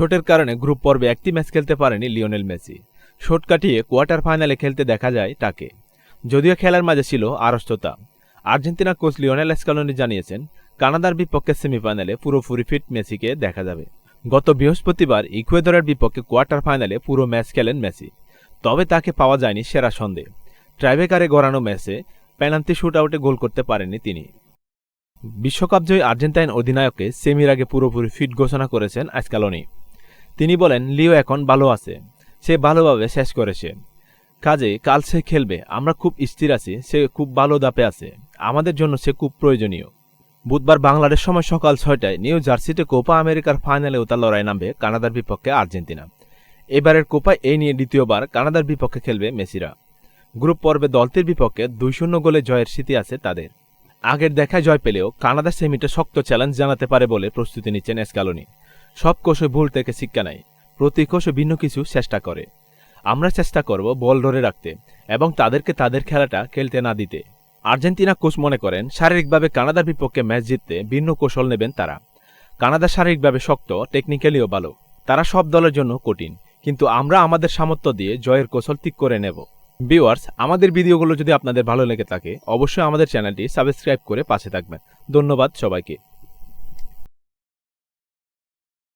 শোটের কারণে গ্রুপ পর্বে একটি ম্যাচ খেলতে পারেনি লিওনেল মেসি। শোট কাটিয়ে কোয়ার্টার ফাইনালে খেলতে দেখা যায় তাকে। যদিও খেলার মাঝে ছিল আড়ষ্টতা। আর্জেন্টিনা কোচ লিওনেল স্কালোনি জানিয়েছেন, কানাডার বিপক্ষে সেমিফাইনালে পুরোপুরি ফিট মেসিকে দেখা যাবে। গত বৃহস্পতিবার ইকুয়েদরের বিপক্ষে কোয়ার্টার ফাইনালে পুরো ম্যাচ খেলেন মেসি। তবে তাকে পাওয়া যায়নি সেরা সন্দেহ। ট্রাইবেকারে গড়ানো ম্যাচে পেনাল্টি শুট আউটে গোল করতে পারেননি তিনি। বিশ্বকাপ জয়ী আর্জেন্টাইন অধিনায়ককে সেমির আগে পুরোপুরি ফিট ঘোষণা করেছেন আজকালনি তিনি বলেন, লিও এখন ভালো আছে। সে ভালোভাবে শেষ করেছে। কাজে কাল সে খেলবে। আমরা খুব স্থির আছি। সে খুব ভালো দাপে আছে। আমাদের জন্য সে খুব প্রয়োজনীয়। বুধবার বাংলাদেশ সময় সকাল ছয়টায় নিউ জার্সিতে কোপা আমেরিকার ফাইনালেও তার লড়াই নামবে কানাডার বিপক্ষে আর্জেন্টিনা। এবারের কোপায় এই নিয়ে দ্বিতীয়বার কানাডার বিপক্ষে খেলবে মেসিরা। গ্রুপ পর্বে দলটির বিপক্ষে দুই শূন্য গোলে জয়ের স্মৃতি আছে তাদের। আগের দেখায় জয় পেলেও কানাডা সেমিতে শক্ত চ্যালেঞ্জ জানাতে পারে বলে প্রস্তুতি নিচ্ছেন এসকালোনি। সব কোষে ভুল থেকে শিক্ষা নেয়। প্রতি কোষে ভিন্ন কিছু চেষ্টা করে। আমরা চেষ্টা করব বল ধরে রাখতে এবং তাদেরকে তাদের খেলাটা খেলতে না দিতে। আর্জেন্টিনা কোচ মনে করেন, শারীরিকভাবে কানাডার বিপক্ষে ম্যাচ জিততে ভিন্ন কৌশল নেবেন তারা। কানাডা শারীরিকভাবে শক্ত টেকনিক্যালিও ভালো। তারা সব দলের জন্য কঠিন, কিন্তু আমরা আমাদের সামর্থ্য দিয়ে জয়ের কৌশল ঠিক করে নেব। ভিউয়ার্স, আমাদের ভিডিওগুলো যদি আপনাদের ভালো লেগে থাকে, অবশ্যই আমাদের চ্যানেলটি সাবস্ক্রাইব করে পাশে থাকবেন। ধন্যবাদ সবাইকে।